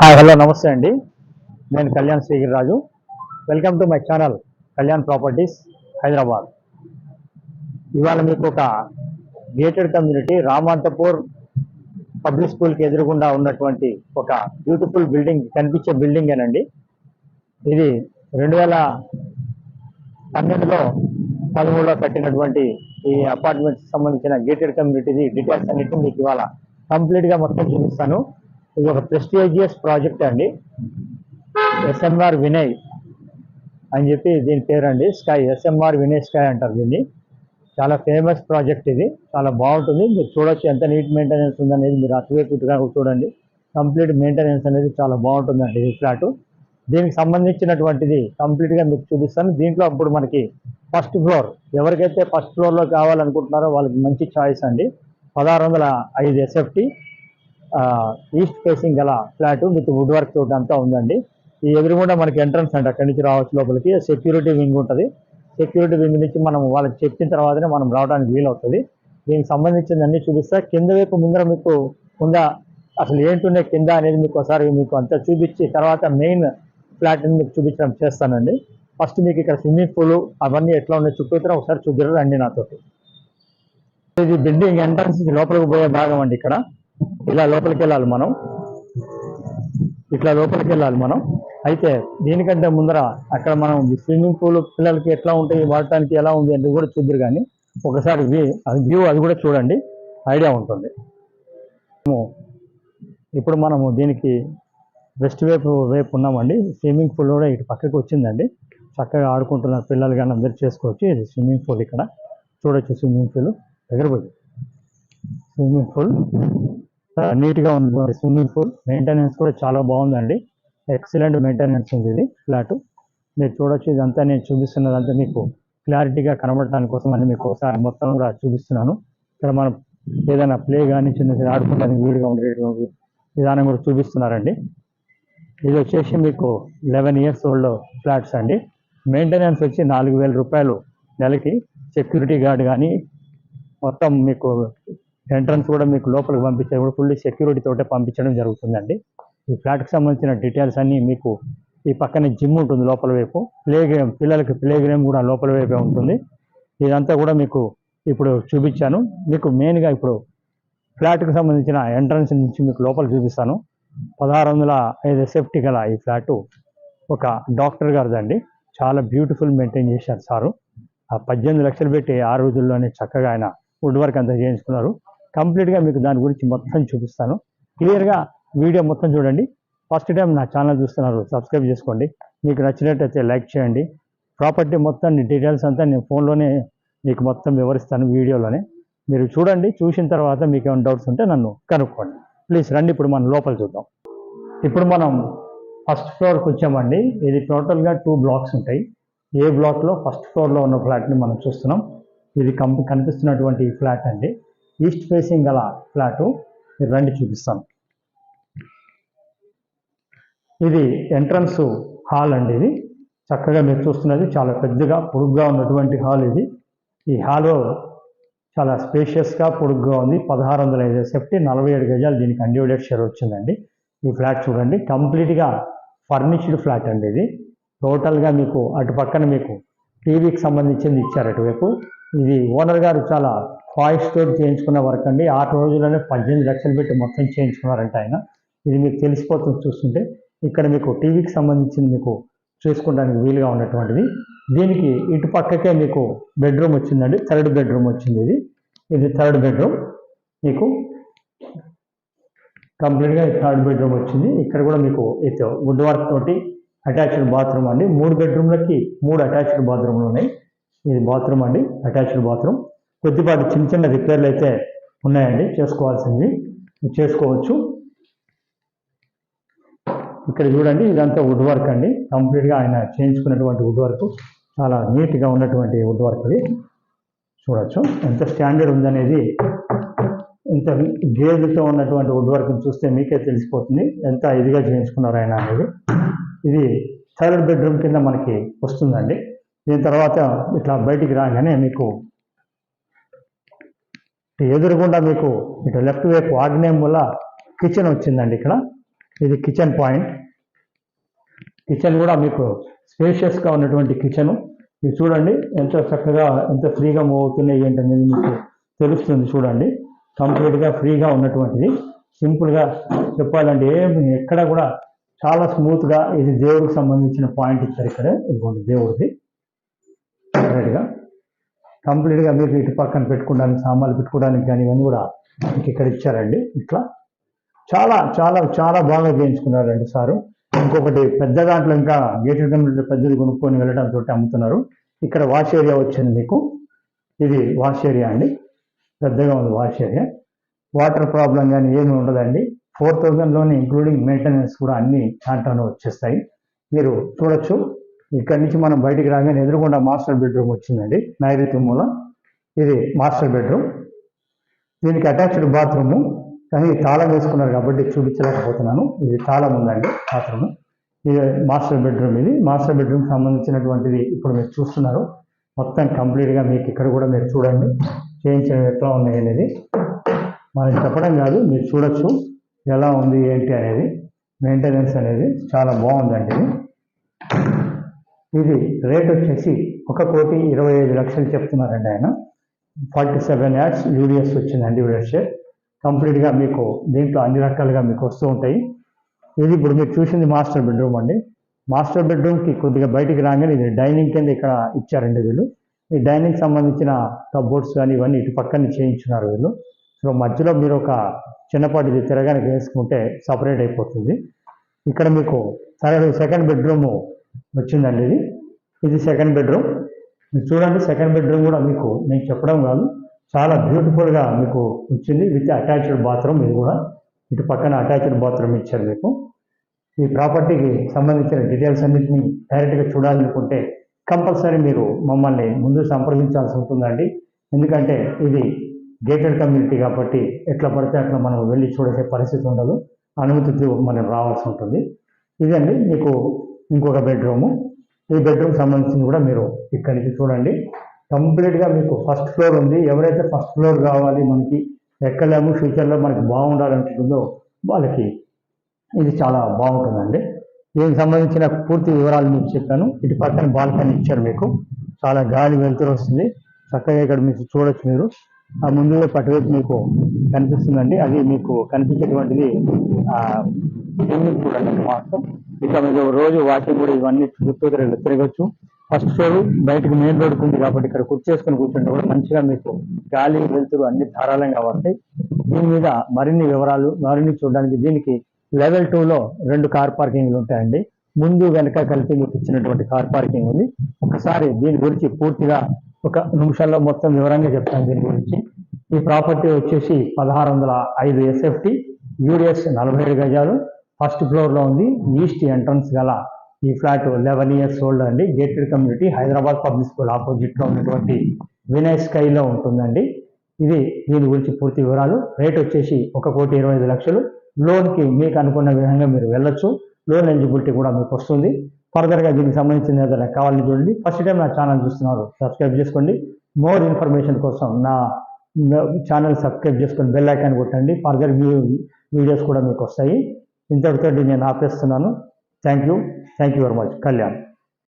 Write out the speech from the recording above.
Hi hello నమస్తే అండి. నేను Kalyan Srigiriraju. Welcome to my channel Kalyan properties Hyderabad ఇవాళ మీకు ఒక గేటెడ్ కమ్యూనిటీ రామాంతపూర్ పబ్లిక్ స్కూల్కి ఎదురుగుండా ఉన్నటువంటి ఒక బ్యూటిఫుల్ బిల్డింగ్ కనిపించే బిల్డింగ్ ఏనండి. ఇది రెండు వేల పన్నెండులో పదమూడులో కట్టినటువంటి ఈ అపార్ట్మెంట్స్ సంబంధించిన గేటెడ్ కమ్యూనిటీది డీటెయిల్స్ అన్నిటిని మీకు ఇవాళ కంప్లీట్గా మొత్తం చూపిస్తాను. ఇది ఒక ప్రెస్టీజియస్ ప్రాజెక్ట్ అండి. ఎస్ఎంఆర్ వినయ్ అని చెప్పి దీని పేరండి. స్కై ఎస్ఎంఆర్ వినయ్ స్కై అంటారు దీన్ని. చాలా ఫేమస్ ప్రాజెక్ట్ ఇది. చాలా బాగుంటుంది. మీరు చూడొచ్చు ఎంత నీట్ మెయింటెనెన్స్ ఉందనేది మీరు అటువైపు ఇటుగా చూడండి. కంప్లీట్ మెయింటెనెన్స్ అనేది చాలా బాగుంటుందండి ఈ ఫ్లాట్. దీనికి సంబంధించినటువంటిది కంప్లీట్గా మీకు చూపిస్తాను. దీంట్లో అప్పుడు మనకి ఫస్ట్ ఫ్లోర్ ఎవరికైతే ఫస్ట్ ఫ్లోర్లో కావాలనుకుంటున్నారో వాళ్ళకి మంచి చాయిస్ అండి. పదహారు వందల ఐదు ఎస్ఎఫ్టీ ఈస్ట్ ఫేసింగ్ గల ఫ్లాట్ విత్ వుడ్ వర్క్ తోటి అంతా ఉందండి. ఈ ఎదురుగుండా మనకి ఎంట్రన్స్ అండి అక్కడి నుంచి రావచ్చు లోపలికి. సెక్యూరిటీ వింగ్ ఉంటుంది. సెక్యూరిటీ వింగ్ నుంచి మనం వాళ్ళకి చెప్పిన తర్వాతనే మనం రావడానికి వీలవుతుంది. దీనికి సంబంధించింది అన్ని చూపిస్తా. కింద వైపు ముందర మీకు ఉందా అసలు ఏంటున్నాయి కింద అనేది మీకు ఒకసారి మీకు అంతా చూపించి తర్వాత మెయిన్ ఫ్లాట్ని మీకు చూపించడం చేస్తానండి. ఫస్ట్ మీకు ఇక్కడ స్విమ్మింగ్ పూల్ అవన్నీ ఎట్లా ఉన్నాయి చుట్టూతర ఒకసారి చూద్దరు రండి నాతోటి. ఇది బిల్డింగ్ ఎంట్రన్స్ లోపలికి పోయే భాగం అండి ఇక్కడ. ఇలా లోపలికి వెళ్ళాలి మనం. ఇట్లా లోపలికి వెళ్ళాలి మనం. అయితే దీనికంటే ముందర అక్కడ మనం స్విమ్మింగ్ పూల్ పిల్లలకి ఎట్లా ఉంటాయి వాడటానికి ఎలా ఉంది అనేది కూడా చూద్దరు కానీ ఒకసారి వ్యూ అది కూడా చూడండి. ఐడియా ఉంటుంది. ఇప్పుడు మనము దీనికి వెస్ట్ వైపు వైపు ఉన్నామండి. స్విమ్మింగ్ పూల్ కూడా ఇటు పక్కకి వచ్చిందండి. చక్కగా ఆడుకుంటున్నారు పిల్లలు కానీ అందరు చేసుకోవచ్చు. ఇది స్విమ్మింగ్ పూల్ ఇక్కడ. చూడొచ్చు స్విమ్మింగ్ పూల్. దగ్గర పోయి. Swimming pool. నీట్గా ఉంది స్విమ్మింగ్ పూల్. మెయింటెనెన్స్ కూడా చాలా బాగుందండి. ఎక్సలెంట్ మెయింటెనెన్స్ ఉంది ఇది ఫ్లాట్. మీరు చూడొచ్చు ఇదంతా నేను చూపిస్తున్నదంతా మీకు క్లారిటీగా కనబడటానికి కోసం అని మీకు ఒకసారి మొత్తం కూడా చూపిస్తున్నాను. ఇక్కడ మనం ఏదైనా ప్లే కానీ చిన్న చిన్న ఆడుకోవడానికి వీడిగా ఉండేటువంటి విధానం కూడా చూపిస్తున్నారండి. ఇది వచ్చేసి మీకు లెవెన్ ఇయర్స్ ఓల్డ్ ఫ్లాట్స్ అండి. మెయింటెనెన్స్ వచ్చి నాలుగు వేల రూపాయలు నెలకి. సెక్యూరిటీ గార్డ్ కానీ మొత్తం మీకు ఎంట్రన్స్ కూడా మీకు లోపలికి పంపించే కూడా ఫుల్లీ సెక్యూరిటీ తోటే పంపించడం జరుగుతుందండి. ఈ ఫ్లాట్కి సంబంధించిన డీటెయిల్స్ అన్నీ మీకు ఈ పక్కనే జిమ్ ఉంటుంది లోపల వైపు. ప్లే గేమ్ పిల్లలకి ప్లే గేమ్ కూడా లోపల వైపే ఉంటుంది. ఇదంతా కూడా మీకు ఇప్పుడు చూపించాను. మీకు మెయిన్గా ఇప్పుడు ఫ్లాట్కి సంబంధించిన ఎంట్రన్స్ నుంచి మీకు లోపల చూపిస్తాను. పదహారు వందల ఐదు సేఫ్టీ గల ఈ ఫ్లాటు ఒక డాక్టర్ గారిదండి. చాలా బ్యూటిఫుల్ మెయింటైన్ చేశారు సారు. ఆ పద్దెనిమిది లక్షలు పెట్టి ఆ రోజుల్లోనే చక్కగా ఆయన వుడ్ వర్క్ అంతా చేయించుకున్నారు. కంప్లీట్గా మీకు దాని గురించి మొత్తం చూపిస్తాను. క్లియర్గా వీడియో మొత్తం చూడండి. ఫస్ట్ టైం నా ఛానల్ చూస్తున్నారు సబ్స్క్రైబ్ చేసుకోండి. మీకు నచ్చినట్టయితే లైక్ చేయండి. ప్రాపర్టీ మొత్తం డీటెయిల్స్ అంతా నేను ఫోన్లోనే మీకు మొత్తం వివరిస్తాను వీడియోలోనే. మీరు చూడండి చూసిన తర్వాత మీకు ఏమైనా డౌట్స్ ఉంటే నన్ను కనుక్కోండి. ప్లీజ్ రండి ఇప్పుడు మనం లోపల చూద్దాం. ఇప్పుడు మనం ఫస్ట్ ఫ్లోర్కి వచ్చామండి. ఇది టోటల్గా టూ బ్లాక్స్ ఉంటాయి. ఏ బ్లాక్లో ఫస్ట్ ఫ్లోర్లో ఉన్న ఫ్లాట్ని మనం చూస్తున్నాం. ఇది కం కనిపిస్తున్నటువంటి ఫ్లాట్ అండి. ఈస్ట్ ఫేసింగ్ గల ఫ్లాటు మీరు రండి చూపిస్తాను ఇది ఎంట్రన్స్ హాల్ అండి ఇది. చక్కగా మీరు చూస్తున్నది చాలా పెద్దగా పొడుగ్గా ఉన్నటువంటి హాల్ ఇది. ఈ హాల్ చాలా స్పేషియస్గా పొడుగ్గా ఉంది. పదహారు వందల ఐదు సెఫ్టీ నలభై ఏడు గజాలు దీనికి అన్డివైడెడ్ షేర్ వచ్చిందండి. ఈ ఫ్లాట్ చూడండి. కంప్లీట్గా ఫర్నిష్డ్ ఫ్లాట్ అండి ఇది. టోటల్గా మీకు అటు పక్కన మీకు టీవీకి సంబంధించింది ఇచ్చారు అటువైపు. ఇది ఓనర్ గారు చాలా ఫాయిస్ తోటి చేయించుకున్న వర్క్ అండి. ఆ రోజుల్లోనే పద్దెనిమిది లక్షలు పెట్టి మొత్తం చేయించుకున్నారంట ఆయన. ఇది మీకు తెలిసిపోతుంది చూస్తుంటే ఇక్కడ మీకు టీవీకి సంబంధించింది మీకు చూసుకోవడానికి వీలుగా ఉన్నటువంటిది. దీనికి ఇటు పక్కకే మీకు బెడ్రూమ్ వచ్చిందండి. థర్డ్ బెడ్రూమ్ వచ్చింది ఇది. ఇది థర్డ్ బెడ్రూమ్. మీకు కంప్లీట్గా థర్డ్ బెడ్రూమ్ వచ్చింది. ఇక్కడ కూడా మీకు ఇది వుడ్ వర్క్ తోటి అటాచ్డ్ బాత్రూమ్ అండి. మూడు బెడ్రూమ్లకి మూడు అటాచ్డ్ బాత్రూమ్లు ఉన్నాయి. ఇది బాత్రూమ్ అండి అటాచ్డ్ బాత్రూమ్. కొద్దిపాటి చిన్న చిన్న రిపేర్లు అయితే ఉన్నాయండి చేసుకోవాల్సింది చేసుకోవచ్చు. ఇక్కడ చూడండి ఇదంతా వుడ్ వర్క్ అండి. కంప్లీట్గా ఆయన చేయించుకున్నటువంటి వుడ్ వర్క్. చాలా నీట్గా ఉన్నటువంటి వుడ్ వర్క్ ఇది. చూడొచ్చు. ఎంత స్టాండర్డ్ ఉందనేది ఇంత గేజ్తో ఉన్నటువంటి వుడ్ వర్క్ చూస్తే మీకే తెలిసిపోతుంది. ఎంత ఇదిగా చేయించుకున్నారు ఆయన అనేది. ఇది థర్డ్ బెడ్రూమ్ కింద మనకి వస్తుందండి. దీని తర్వాత ఇట్లా బయటికి రాగానే మీకు ఎదురుగుండా మీకు ఇటు లెఫ్ట్ వైపు ఆగ్నేయం వల్ల కిచెన్ వచ్చిందండి ఇక్కడ. ఇది కిచెన్ పాయింట్. కిచెన్ కూడా మీకు స్పేషియస్గా ఉన్నటువంటి కిచెను. ఇది చూడండి ఎంత చక్కగా ఎంత ఫ్రీగా మూవ్ అవుతున్నాయి ఏంటనేది మీకు తెలుస్తుంది చూడండి. కంప్లీట్గా ఫ్రీగా ఉన్నటువంటిది. సింపుల్గా చెప్పాలంటే ఏమి ఎక్కడ కూడా చాలా స్మూత్గా ఇది దేవుడికి సంబంధించిన పాయింట్ ఇచ్చారు ఇక్కడ. ఇదిగోండి దేవుడిది. సపరేట్గా కంప్లీట్గా మీరు ఇటు పక్కన పెట్టుకోవడానికి సామాన్లు పెట్టుకోవడానికి కానీ ఇవన్నీ కూడా మీకు ఇక్కడ ఇచ్చారండి. ఇట్లా చాలా చాలా చాలా బాగా చేయించుకున్నారండి సారు. ఇంకొకటి పెద్ద దాంట్లో ఇంకా గేటెడ్ కమ్యూనిటీ పెద్దది కొనుక్కొని వెళ్ళడంతో అమ్ముతున్నారు. ఇక్కడ వాష్ ఏరియా వచ్చింది మీకు. ఇది వాష్ ఏరియా అండి. పెద్దగా ఉంది వాష్ ఏరియా. వాటర్ ప్రాబ్లం కానీ ఏమి ఉండదండి. ఫోర్ థౌజండ్లోనే ఇంక్లూడింగ్ మెయింటెనెన్స్ కూడా అన్ని దాంట్లోనే వచ్చేస్తాయి. మీరు చూడొచ్చు. ఇక్కడి నుంచి మనం బయటికి రాగానే ఎదురుకుండా మాస్టర్ బెడ్రూమ్ వచ్చిందండి నైరుతి మూల. ఇది మాస్టర్ బెడ్రూమ్. దీనికి అటాచ్డ్ బాత్రూము. కానీ తాళం వేసుకున్నారు కాబట్టి చూపించలేకపోతున్నాను. ఇది తాళం ఉందండి బాత్రూమ్. ఇది మాస్టర్ బెడ్రూమ్ ఇది. మాస్టర్ బెడ్రూమ్ సంబంధించినటువంటిది ఇప్పుడు మీరు చూస్తున్నారు. మొత్తం కంప్లీట్గా మీకు ఇక్కడ కూడా మీరు చూడండి. చేయించడం ఎట్లా ఉన్నాయి అనేది మనం చెప్పడం కాదు మీరు చూడొచ్చు. ఎలా ఉంది ఏంటి అనేది మెయింటెనెన్స్ అనేది చాలా బాగుందండి ఇది. ఇది రేట్ వచ్చేసి ఒక కోటి ఇరవై ఐదు లక్షలు చెప్తున్నారండి ఆయన. ఫార్టీ సెవెన్ యాడ్స్ యూడిఎస్ వచ్చిందండి యూడిఎస్ షేర్ కంప్లీట్గా మీకు దీంట్లో అన్ని రకాలుగా మీకు వస్తూ ఉంటాయి. ఇది ఇప్పుడు మీరు చూసింది మాస్టర్ బెడ్రూమ్ అండి. మాస్టర్ బెడ్రూమ్కి కొద్దిగా బయటికి రాగానే ఇది డైనింగ్ కింద ఇక్కడ ఇచ్చారండి వీళ్ళు. ఈ డైనింగ్ సంబంధించిన కబోర్డ్స్ కానీ ఇవన్నీ ఇటు పక్కన చేయించున్నారు వీళ్ళు. సో మధ్యలో మీరు ఒక చిన్నపాటిది తిరగానికి వేసుకుంటే సపరేట్ అయిపోతుంది. ఇక్కడ మీకు సరే సెకండ్ బెడ్రూమ్ వచ్చిందండి ఇది. ఇది సెకండ్ బెడ్రూమ్ మీరు చూడండి సెకండ్ బెడ్రూమ్ కూడా మీకు నేను చెప్పడం కాదు. చాలా బ్యూటిఫుల్గా మీకు వచ్చింది. విత్ అటాచ్డ్ బాత్రూమ్ ఇది కూడా. ఇటు పక్కన అటాచ్డ్ బాత్రూమ్ ఇచ్చారు మీకు. ఈ ప్రాపర్టీకి సంబంధించిన డీటెయిల్స్ అన్నింటినీ డైరెక్ట్గా చూడాలనుకుంటే కంపల్సరీ మీరు మమ్మల్ని ముందు సంప్రదించాల్సి ఉంటుందండి. ఎందుకంటే ఇది గేటెడ్ కమ్యూనిటీ కాబట్టి ఎట్లా పడితే అట్లా మనం వెళ్ళి చూడే పరిస్థితి ఉండదు. అనుమతితో మనం రావాల్సి ఉంటుంది. ఇదండి మీకు ఇంకొక బెడ్రూము ఈ బెడ్రూమ్ సంబంధించింది కూడా మీరు ఇక్కడి నుంచి చూడండి కంప్లీట్గా మీకు ఫస్ట్ ఫ్లోర్ ఉంది. ఎవరైతే ఫస్ట్ ఫ్లోర్ కావాలి మనకి ఎక్కలేము ఫ్యూచర్లో మనకి బాగుండాలనుకుంటుందో వాళ్ళకి ఇది చాలా బాగుంటుందండి. దీనికి సంబంధించిన పూర్తి వివరాలు మీకు చెప్పాను. ఇటు పక్కన బాల్కనీ ఇచ్చారు మీకు. చాలా గాలి వెలుతురు వస్తుంది. చక్కగా ఇక్కడ మీకు చూడొచ్చు మీరు. ఆ ముందుగా పట్టువైపు మీకు కనిపిస్తుందండి. అది మీకు కనిపించేటువంటిది స్విమ్మింగ్ పూల్ అండి మాత్రం. ఇక మీకు రోజు వాకింగ్ కూడా ఇవన్నీ చుట్టూ తిరగ- తిరగచ్చు. ఫస్ట్ ఫ్లోర్ బయటకు మెయిన్ రోడ్కి ఉంది కాబట్టి ఇక్కడ కుర్చేసుకుని కూర్చుంటే కూడా మంచిగా మీకు గాలి వెలుతురు అన్ని ధారాళంగా వస్తాయి. దీని మీద మరిన్ని వివరాలు మరిన్ని చూడడానికి దీనికి లెవెల్ టూలో రెండు కార్ పార్కింగ్లు ఉంటాయండి. ముందు వెనక కలిపి మీకు ఇచ్చినటువంటి కార్ పార్కింగ్ ఉంది. ఒకసారి దీని గురించి పూర్తిగా ఒక నిమిషాల్లో మొత్తం వివరంగా చెప్తాను దీని గురించి. ఈ ప్రాపర్టీ వచ్చేసి పదహారు వందల ఐదు ఎస్ఎఫ్టి యూడిఎస్ నలభై ఏడు గజాలు. ఫస్ట్ ఫ్లోర్లో ఉంది ఈస్ట్ ఎంట్రన్స్ గల ఈ ఫ్లాట్ లెవెన్ ఇయర్స్ ఓల్డ్ అండి. Gated community Hyderabad public school ఆపోజిట్లో ఉన్నటువంటి వినయ్ స్కైలో ఉంటుందండి. ఇది దీని గురించి పూర్తి వివరాలు. రేట్ వచ్చేసి ఒక కోటి ఇరవై ఐదు లక్షలు. లోన్కి మీకు అనుకున్న విధంగా మీరు వెళ్ళొచ్చు. లోన్ ఎలిజిబిలిటీ కూడా మీకు వస్తుంది. ఫర్దర్గా దీనికి సంబంధించిన ఏదైనా కావాలని చూడండి. ఫస్ట్ టైం నా ఛానల్ చూస్తున్నారు సబ్స్క్రైబ్ చేసుకోండి. మోర్ ఇన్ఫర్మేషన్ కోసం నా ఛానల్ సబ్స్క్రైబ్ చేసుకొని బెల్ ఐకాన్ కొట్టండి. ఫర్దర్ వీడియోస్ కూడా మీకు వస్తాయి. ఇంతటితోటి నేను ఆపేస్తున్నాను. Thank you thank you very much Kalyan